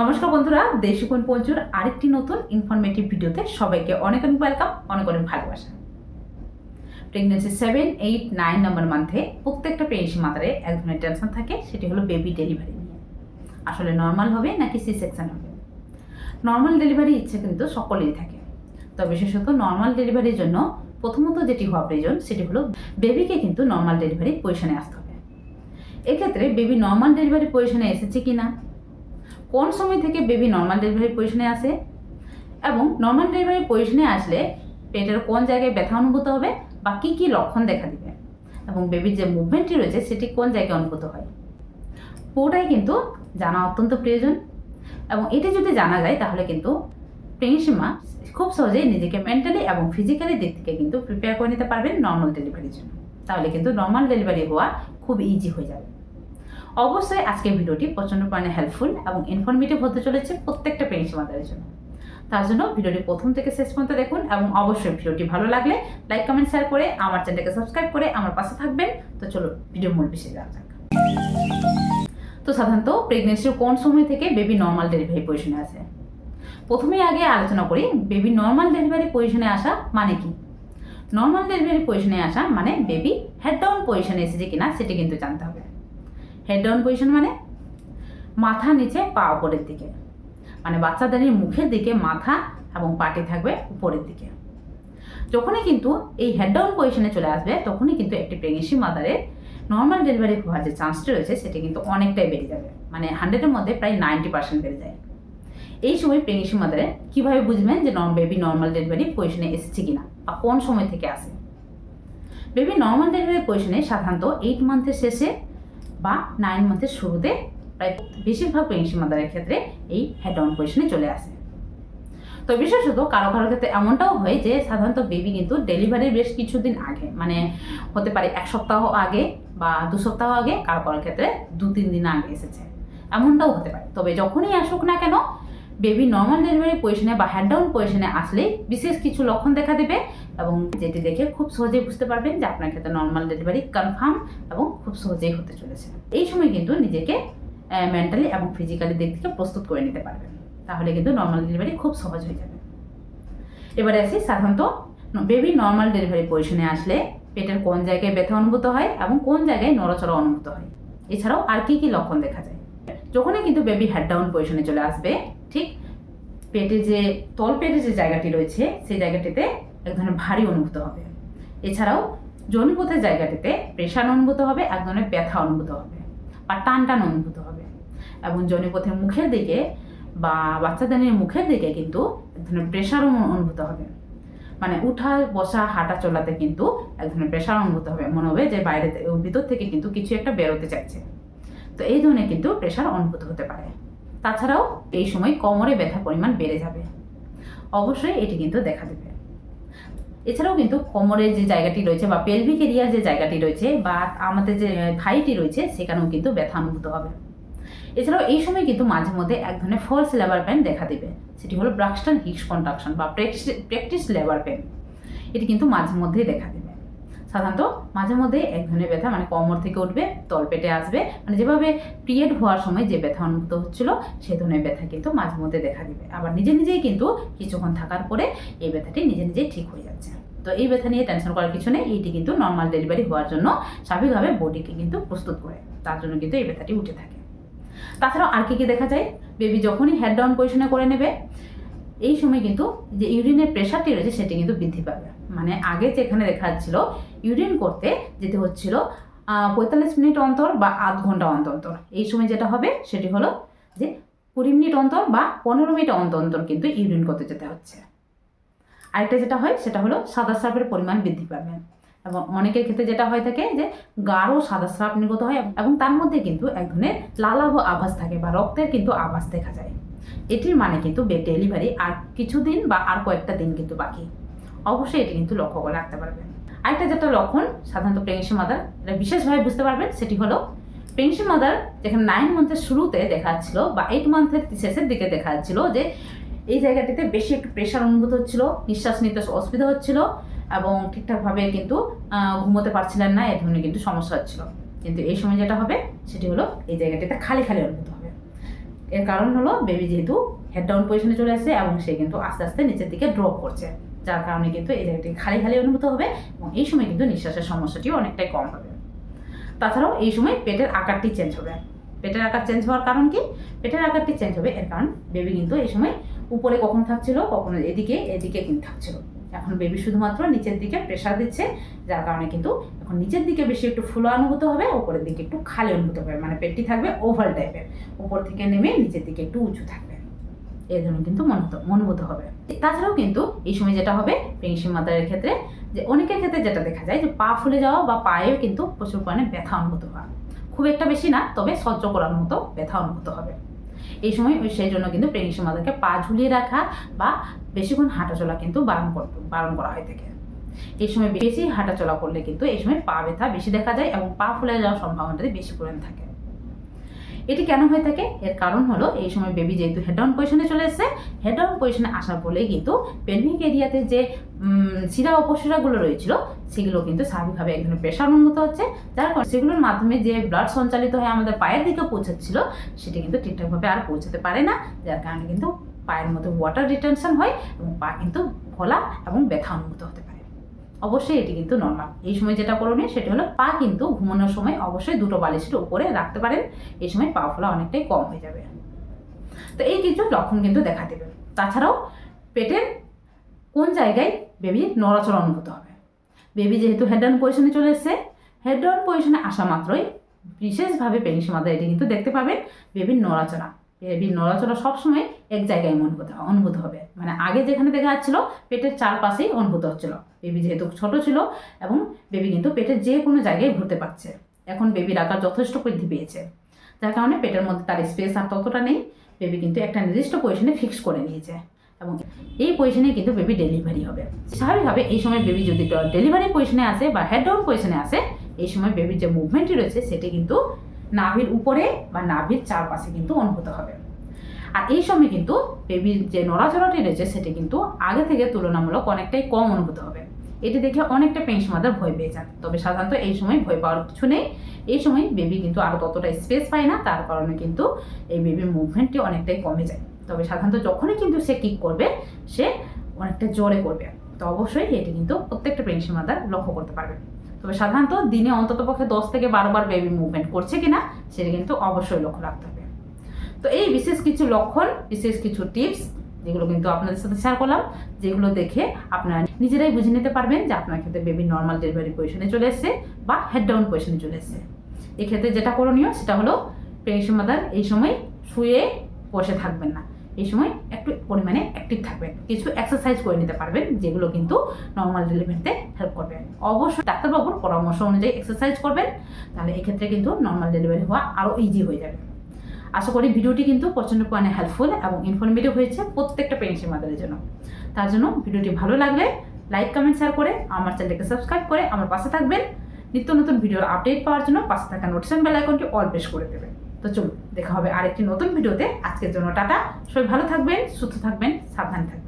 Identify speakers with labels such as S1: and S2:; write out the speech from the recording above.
S1: নমস্কার বন্ধুরা দেশিকোণ পঞ্চুর আরেকটি নতুন ইনফরমেটিভ ভিডিওতে সবাইকে অনেক অনেক ওয়েলকাম অনেক অনেক ভালোবাসা। Pregnancy seven eight nine number মান্থে প্রত্যেকটা প্রেগনেন্সি মাতারে এক ধরনের টেনশন থাকে, সেটি হলো বেবি ডেলিভারি নিয়ে। আসলে নর্মাল হবে নাকি সি সেকশন হবে? নর্মাল ডেলিভারি ইচ্ছে কিন্তু সকলেরই থাকে। তবে বিশেষত নর্মাল ডেলিভারির জন্য প্রথমত যেটি হওয়া প্রয়োজন, সেটি হলো বেবিকে কিন্তু নর্মাল ডেলিভারি পজিশনে আসতে হবে। এক্ষেত্রে বেবি নর্মাল ডেলিভারি পজিশনে এসেছে কি না কোন সময় থেকে বেবি নর্মাল ডেলিভারি পজিশনে আসে? এবং নর্মাল ডেলিভারি পজিশনে আসলে পেটের কোন জায়গায় ব্যথা অনুভূত হবে বা কী কী লক্ষণ দেখা দিবে? এবং বেবির যে মুভমেন্টটি রয়েছে সেটি কোন জায়গায় অনুভূত হয়? পুরোটাই কিন্তু জানা অত্যন্ত প্রয়োজন। এবং এটি যদি জানা যায়, তাহলে কিন্তু প্রেগনেন্সি খুব সহজেই নিজেকে মেন্টালি এবং ফিজিক্যালি দিক থেকে কিন্তু প্রিপেয়ার করে নিতে পারবেন নর্মাল ডেলিভারির জন্য। তাহলে কিন্তু নর্মাল ডেলিভারি হওয়া খুব ইজি হয়ে যাবে। অবশ্যই আজকের ভিডিওটি প্রচণ্ড পরিমাণে হেল্পফুল এবং ইনফরমেটিভ হতে চলেছে প্রত্যেকটা প্রেগনেন্সি মাদারের জন্য। তার জন্য ভিডিওটি প্রথম থেকে শেষ পর্যন্ত দেখুন এবং অবশ্যই ভিডিওটি ভালো লাগলে লাইক কমেন্ট শেয়ার করে আমার চ্যানেলকে সাবস্ক্রাইব করে আমার পাশে থাকবেন। তো চলো ভিডিও মূল বিষয়ে যাওয়া যাক। তো সাধারণত প্রেগনেন্সির কোন সময় থেকে বেবি নর্মাল ডেলিভারি পজিশনে আসে? প্রথমেই আগে আলোচনা করি বেবি নর্মাল ডেলিভারি পজিশনে আসা মানে কি? নর্মাল ডেলিভারি পজিশনে আসা মানে বেবি হেড ডাউন পজিশনে এসেছে কিনা সেটি কিন্তু জানতে হবে। হেড ডাউন পজিশন মানে মাথা নিচে পা উপরের দিকে। মানে বাচ্চাদের মুখের দিকে মাথা এবং পাটি থাকবে উপরের দিকে। যখনই কিন্তু এই হেড ডাউন পজিশনে চলে আসবে, তখনই কিন্তু একটি প্রেগনেন্সি মাদারের নর্মাল ডেলিভারি হওয়ার যে চান্সটি রয়েছে, সেটি কিন্তু অনেকটাই বেড়ে যাবে। মানে হান্ড্রেডের মধ্যে প্রায় নাইনটি পার্সেন্ট বেড়ে যায়। এই সময় প্রেগনেন্সি মাদারে কীভাবে বুঝবেন যে নর্ম বেবি নর্মাল ডেলিভারি পজিশনে এসেছে কিনা বা কোন সময় থেকে আসে? বেবি নর্মাল ডেলিভারি পজিশনে সাধারণত এইট মান্থের শেষে বা নাইন মান্থের শুরুতে প্রায় বেশিরভাগ প্রেগনেন্সি মাদারের ক্ষেত্রে এই হেড অন পজিশনে চলে আসে। তো বিশেষত কারও কারও ক্ষেত্রে এমনটাও হয় যে সাধারণত বেবি কিন্তু ডেলিভারির বেশ কিছুদিন আগে মানে হতে পারে এক সপ্তাহ আগে বা দু সপ্তাহ আগে কারও কারও ক্ষেত্রে দু তিন দিন আগে এসেছে। এমনটাও হতে পারে। তবে যখনই আসুক না কেন বেবি নর্মাল ডেলিভারি পজিশনে বা হ্যান্ড ডাউন পজিশনে আসলেই বিশেষ কিছু লক্ষণ দেখা দেবে এবং যেটি দেখে খুব সহজেই বুঝতে পারবেন যে আপনার ক্ষেত্রে নর্মাল ডেলিভারি কনফার্ম এবং খুব সহজেই হতে চলেছে। এই সময় কিন্তু নিজেকে মেন্টালি এবং ফিজিক্যালি দিক থেকে প্রস্তুত করে নিতে পারবেন। তাহলে কিন্তু নর্মাল ডেলিভারি খুব সহজ হয়ে যাবে। এবারে আসি সাধারণত বেবি নর্মাল ডেলিভারি পজিশনে আসলে পেটের কোন জায়গায় ব্যথা অনুভূত হয় এবং কোন জায়গায় নড়াচড়া অনুভূত হয়। এছাড়াও আর কি কি লক্ষণ দেখা যায়? যখনই কিন্তু বেবি হেড ডাউন পজিশনে চলে আসবে ঠিক? পেটে যে, তল পেটে যে জায়গাটি রয়েছে, সেই জায়গাটিতে এক ধরনের ভারী অনুভূত হবে। এছাড়াও জনিপথের জায়গাটিতে প্রেশার অনুভূত হবে, এক ধরনের ব্যথা অনুভূত হবে বা টান টান অনুভূত হবে। এবং জনিপথের মুখের দিকে বা বাচ্চাদের মুখের দিকে কিন্তু এক ধরনের প্রেশার অনুভূত হবে। মানে উঠা, বসা, হাঁটা চলাতে কিন্তু এক ধরনের প্রেশার অনুভূত হবে। মনে হবে যে বাইরে ভিতর থেকে কিন্তু কিছু একটা বেরোতে চাইছে। তো এই ধরনের কিন্তু প্রেশার অনুভূত হতে পারে। তাছাড়াও এই সময় কোমরে ব্যথা পরিমাণ বেড়ে যাবে। অবশ্যই এটি কিন্তু দেখা দেবে। এছাড়াও কিন্তু কোমরের যে জায়গাটি রয়েছে বা পেলভিক এরিয়ার যে জায়গাটি রয়েছে বা আমাদের যে থাইটি রয়েছে, সেখানেও কিন্তু ব্যথা অনুভূত হবে। এছাড়াও এই সময় কিন্তু মাঝে মধ্যে এক ধরনের ফলস লেবার পেন দেখা দেবে। সেটি হলো ব্রাক্সটন হিক্স কন্ট্রাকশন বা প্র্যাকটিস প্র্যাকটিস লেবার পেন এটি কিন্তু মাঝে মধ্যেই দেখা দেবে। সাধারণত মাঝে মধ্যে এক ধরনের ব্যথা মানে কোমর থেকে উঠবে তলপেটে আসবে মানে যেভাবে পিরিয়ড হওয়ার সময় যে ব্যথা অনুভূত হচ্ছিল সেই ধরনের ব্যথা কিন্তু মাঝে মধ্যে দেখা দিবে। আবার নিজে নিজেই কিন্তু কিছুক্ষণ থাকার পরে এই ব্যথাটি নিজে নিজেই ঠিক হয়ে যাচ্ছে। তো এই ব্যথা নিয়ে টেনশন করার কিছু নেই এইটি কিন্তু নর্মাল ডেলিভারি হওয়ার জন্য স্বাভাবিকভাবে বডিকে কিন্তু প্রস্তুত করে, তার জন্য কিন্তু এই ব্যথাটি উঠে থাকে। তাছাড়াও আর কী কী দেখা যায়? বেবি যখনই হেড ডাউন পজিশনে করে নেবে এই সময় কিন্তু যে ইউরিনের প্রেশারটি রয়েছে সেটি কিন্তু বৃদ্ধি পাবে। মানে আগে যেখানে দেখা যাচ্ছিল ইউরিন করতে যেতে হচ্ছিল পঁয়তাল্লিশ মিনিট অন্তর বা আধ ঘণ্টা অন্তর। অন্তর এই সময় যেটা হবে সেটি হলো যে কুড়ি মিনিট অন্তর বা পনেরো মিনিট অন্তর অন্তর কিন্তু ইউরিন করতে যেতে হচ্ছে। আরেকটা যেটা হয়, সেটা হলো সাদা স্রাবের পরিমাণ বৃদ্ধি পাবে। এবং অনেকের ক্ষেত্রে যেটা হয়ে থাকে যে গাঢ় সাদা স্রাব নির্গত হয় এবং তার মধ্যে কিন্তু এক ধরনের লালাভ আভাস থাকে বা রক্তের কিন্তু আভাস দেখা যায়। এটির মানে কিন্তু ডেলিভারি আর কিছুদিন বা আর কয়েকটা দিন কিন্তু বাকি। অবশ্যই এটি কিন্তু লক্ষ্য করে রাখতে পারবেন আরেকটা যেটা লক্ষণ, সাধারণত প্রেগনেন্সি মাদার এটা বিশেষভাবে বুঝতে পারবেন, সেটি হলো প্রেগনেন্সি মাদার যেখানে নাইন মান্থের শুরুতে দেখা যাচ্ছিল বা এইট মান্থের শেষের দিকে দেখা যাচ্ছিল যে এই জায়গাটিতে বেশি একটু প্রেশার অনুভূত হচ্ছিল, নিঃশ্বাস নিতে অসুবিধা হচ্ছিল এবং ঠিকঠাকভাবে কিন্তু ঘুমোতে পারছিলেন না, এ ধরনের কিন্তু সমস্যা হচ্ছিল। কিন্তু এই সময় যেটা হবে, সেটি হলো এই জায়গাটিতে খালি খালি অনুভূত এর কারণ হলো বেবি যেহেতু হেড ডাউন পজিশনে চলে আসছে এবং সে কিন্তু আস্তে আস্তে নিচের দিকে ড্রপ করছে, যার কারণে কিন্তু এই জায়গাটি খালি খালি অনুভূত হবে এবং এই সময় কিন্তু নিঃশ্বাসের সমস্যাটিও অনেকটাই কম হবে। তাছাড়াও এই সময় পেটের আকারটি চেঞ্জ হবে। পেটের আকার চেঞ্জ হওয়ার কারণ কি? পেটের আকারটি চেঞ্জ হবে এর কারণ বেবি কিন্তু এই সময় উপরে কখন থাকছিল, কখনো এদিকে এদিকে কিন্তু থাকছিল। এখন বেবি শুধুমাত্র নিচের দিকে প্রেশার দিচ্ছে, যার কারণে কিন্তু এখন নিচের দিকে বেশি একটু ফুলো অনুভূত হবে, উপরের দিকে একটু খালি অনুভূত হবে মানে পেটটি থাকবে ওভাল টাইপের উপর থেকে নেমে নিচের দিকে একটু উঁচু থাকবে। এই ধরনের কিন্তু মনোভূত হবে। তাছাড়াও কিন্তু এই সময় যেটা হবে প্রেগনেন্সি মাদারের ক্ষেত্রে, যে অনেকের ক্ষেত্রে যেটা দেখা যায় যে পা ফুলে যাওয়া বা পায়ে কিন্তু প্রচুর পরিমাণে ব্যথা অনুভূত হওয়া খুব একটা বেশি না, তবে সহ্য করার মতো ব্যথা অনুভূত হবে। এই সময় সেই জন্য কিন্তু প্রেগনেন্সি মাদারকে পা ঝুলিয়ে রাখা বা বেশিক্ষণ হাঁটাচলা কিন্তু বারণ বারণ করা হয়ে থাকে এই সময় বেশি হাঁটাচলা করলে কিন্তু এই সময় পা ব্যথা বেশি দেখা যায় এবং পা ফুলে যাওয়ার সম্ভাবনাটা বেশি পরিমাণ থাকে। এটি কেন হয়ে থাকে? এর কারণ হলো এই সময় বেবি যেহেতু হেড ডাউন পজিশনে চলে এসেছে হেড ডাউন পজিশনে আসার ফলে কিন্তু পেলভিক এরিয়াতে যে শিরা উপশিরাগুলো রয়েছিল সেগুলো কিন্তু স্বাভাবিকভাবে এক ধরনের প্রেশার উন্নত হচ্ছে। যার কারণে সেগুলোর মাধ্যমে যে ব্লাড সঞ্চালিত হয়ে আমাদের পায়ের দিকে পৌঁছাচ্ছিল, সেটি কিন্তু ঠিকঠাকভাবে আর পৌঁছাতে পারে না। যার কারণে কিন্তু পায়ের মধ্যে ওয়াটার রিটেনশন হয় এবং পা কিন্তু ফোলা এবং ব্যথা অনুভূত হতে পারে। অবশ্যই এটি কিন্তু নর্মাল এই সময় যেটা করণীয়, সেটি হলো পা কিন্তু ঘুমানোর সময় অবশ্যই দুটো বালিশের উপরে রাখতে পারেন। এই সময় পা ফোলা অনেকটাই কম হয়ে যাবে। তো এই কিছু লক্ষণ কিন্তু দেখা দেবে। তাছাড়াও পেটের কোন জায়গায় বেবির নড়াচড়া অনুভূত হবে? বেবি যেহেতু হেড ডাউন পজিশনে চলে এসেছে হেড ডাউন পজিশনে আসা মাত্রই বিশেষভাবে পেনিসের মাথায় এটি কিন্তু দেখতে পাবেন। বেবির নড়াচড়া বেবির নড়াচড়া সবসময় এক জায়গায় অনুভূত অনুভূত হবে। মানে আগে যেখানে দেখা যাচ্ছিল, পেটের চারপাশেই অনুভূত হচ্ছিল। বেবি যেহেতু ছোট ছিল এবং বেবি কিন্তু পেটের যে কোনো জায়গায় ঘুরতে পারছে। এখন বেবির আকার যথেষ্ট বৃদ্ধি পেয়েছে। যার কারণে পেটের মধ্যে তার স্পেস আর ততটা নেই। বেবি কিন্তু একটা নির্দিষ্ট পজিশনে ফিক্স করে নিয়েছে। এবং এই পজিশনে কিন্তু বেবি ডেলিভারি হবে। স্বাভাবিকভাবে এই সময় বেবি যদি ডেলিভারি পজিশনে আসে বা হেড ডাউন পজিশনে আসে, এই সময় বেবির যে মুভমেন্টটি রয়েছে, সেটি কিন্তু নাভির উপরে বা নাভির চারপাশে কিন্তু অনুভূত হবে। আর এই সময় কিন্তু বেবির যে নড়াচড়াটি রয়েছে, সেটি কিন্তু আগে থেকে তুলনামূলক অনেকটাই কম অনুভূত হবে। এটি দেখে অনেকটা পেন্স মাদার ভয় পেয়ে যান। তবে সাধারণত এই সময় ভয় পাওয়ার কিছু নেই। এই সময় বেবি কিন্তু আরও ততটা স্পেস পায় না, তার কারণে কিন্তু এই বেবির মুভমেন্টটি অনেকটাই কমে যায়। তবে সাধারণত যখনই কিন্তু সে কিক করবে, সে অনেকটা জোরে করবে। তো অবশ্যই এটি কিন্তু প্রত্যেকটা প্রেগনেন্সি মাদার লক্ষ্য করতে পারবে। তবে সাধারণত দিনে অন্ততপক্ষে দশ থেকে বারো বার বেবি মুভমেন্ট করছে কিনা, সেটা কিন্তু অবশ্যই লক্ষ্য রাখতে হবে। তো এই বিশেষ কিছু লক্ষণ, বিশেষ কিছু টিপস যেগুলো কিন্তু আপনাদের সাথে শেয়ার করলাম, যেগুলো দেখে আপনারা নিজেরাই বুঝে নিতে পারবেন যে আপনার ক্ষেত্রে বেবি নর্মাল ডেলিভারি পজিশনে চলে এসেছে বা হেড ডাউন পজিশনে চলে এসেছে। এক্ষেত্রে যেটা করণীয়, সেটা হলো প্রেগনেন্সি মাদার এই সময় শুয়ে বসে থাকবেন না। এই সময় একটু পরিমাণে অ্যাক্টিভ থাকবেন। কিছু এক্সারসাইজ করে নিতে পারবেন, যেগুলো কিন্তু নর্মাল ডেলিভারিতে হেল্প করবে। অবশ্যই ডাক্তারবাবুর পরামর্শ অনুযায়ী এক্সারসাইজ করবেন, তাহলে এক্ষেত্রে কিন্তু নর্মাল ডেলিভারি হওয়া আরও ইজি হয়ে যাবে। আশা করি ভিডিওটি কিন্তু প্রচণ্ড পরিমাণে হেল্পফুল এবং ইনফরমেটিভ হয়েছে প্রত্যেকটা প্রেগনেন্সি মাদারের জন্য। তার জন্য ভিডিওটি ভালো লাগলে লাইক কমেন্ট শেয়ার করে আমার চ্যানেলকে সাবস্ক্রাইব করে আমার পাশে থাকবেন। নিত্য নতুন ভিডিওর আপডেট পাওয়ার জন্য পাশে থাকা নোটিফিকেশন বেল আইকনটি অল প্রেস করে দেবেন। তো চলুন, দেখা হবে আরেকটি নতুন ভিডিওতে। আজকের জন্য টাটা। সবাই ভালো থাকবেন, সুস্থ থাকবেন, সাবধানে থাকবেন।